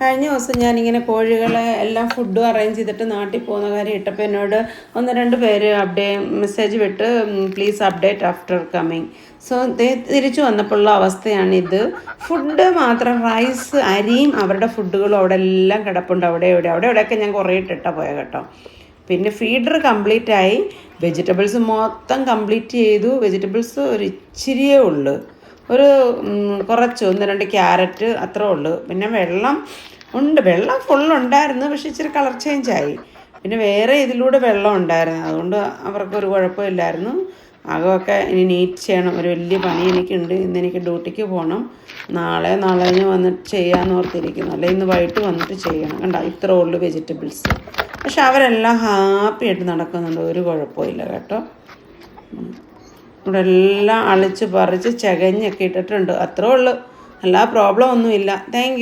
കഴിഞ്ഞ ദിവസം ഞാനിങ്ങനെ കോഴികളെ എല്ലാം ഫുഡും അറേഞ്ച് ചെയ്തിട്ട് നാട്ടിൽ പോകുന്ന കാര്യം ഇട്ടപ്പോൾ എന്നോട് ഒന്ന് രണ്ട് പേര് അപ്ഡേ മെസ്സേജ് വിട്ട് please update after coming so തിരിച്ചു വന്നപ്പോഴുള്ള അവസ്ഥയാണിത്. ഫുഡ് മാത്രം റൈസ് അരിയും അവരുടെ ഫുഡുകളും അവിടെ എല്ലാം കിടപ്പുണ്ട്. അവിടെ ഇവിടെ അവിടെ ഇവിടെയൊക്കെ ഞാൻ കുറേ ഇട്ടിട്ടാ പോയ കേട്ടോ. പിന്നെ ഫീഡർ കംപ്ലീറ്റ് ആയി. വെജിറ്റബിൾസ് മൊത്തം കംപ്ലീറ്റ് ചെയ്തു. വെജിറ്റബിൾസ് ഒരു ഇച്ചിരിയേ ഉള്ളൂ. ഒരു കുറച്ച് ഒന്ന് രണ്ട് ക്യാരറ്റ് അത്രേ ഉള്ളൂ. പിന്നെ വെള്ളം ഉണ്ട്. വെള്ളം ഫുൾ ഉണ്ടായിരുന്നു. പക്ഷെ ഇച്ചിരി കളർ ചേഞ്ച് ആയി. പിന്നെ വേറെ ഇതിലൂടെ വെള്ളം ഉണ്ടായിരുന്നു. അതുകൊണ്ട് അവർക്കൊരു കുഴപ്പമില്ലായിരുന്നു. അകമൊക്കെ ഇനി നീറ്റ് ചെയ്യണം. ഒരു വലിയ പണി എനിക്കുണ്ട്. ഇന്ന് എനിക്ക് ഡ്യൂട്ടിക്ക് പോകണം നാളെ നാളെ കഴിഞ്ഞ് വന്നിട്ട് ചെയ്യാമെന്ന് ഓർത്തിരിക്കുന്നു. അല്ലെ ഇന്ന് വൈകിട്ട് വന്നിട്ട് ചെയ്യണം. കണ്ട? ഇത്ര ഉള്ളു വെജിറ്റബിൾസ് പക്ഷെ അവരെല്ലാം ഹാപ്പി ആയിട്ട് നടക്കുന്നുണ്ട്. ഒരു കുഴപ്പമില്ല കേട്ടോ. ഇവിടെ എല്ലാം അളിച്ച് പറിച്ച് ചകഞ്ഞൊക്കെ ഇട്ടിട്ടുണ്ട്. അത്രേ ഉള്ളൂ. എല്ലാ പ്രോബ്ലം ഒന്നുമില്ല. താങ്ക്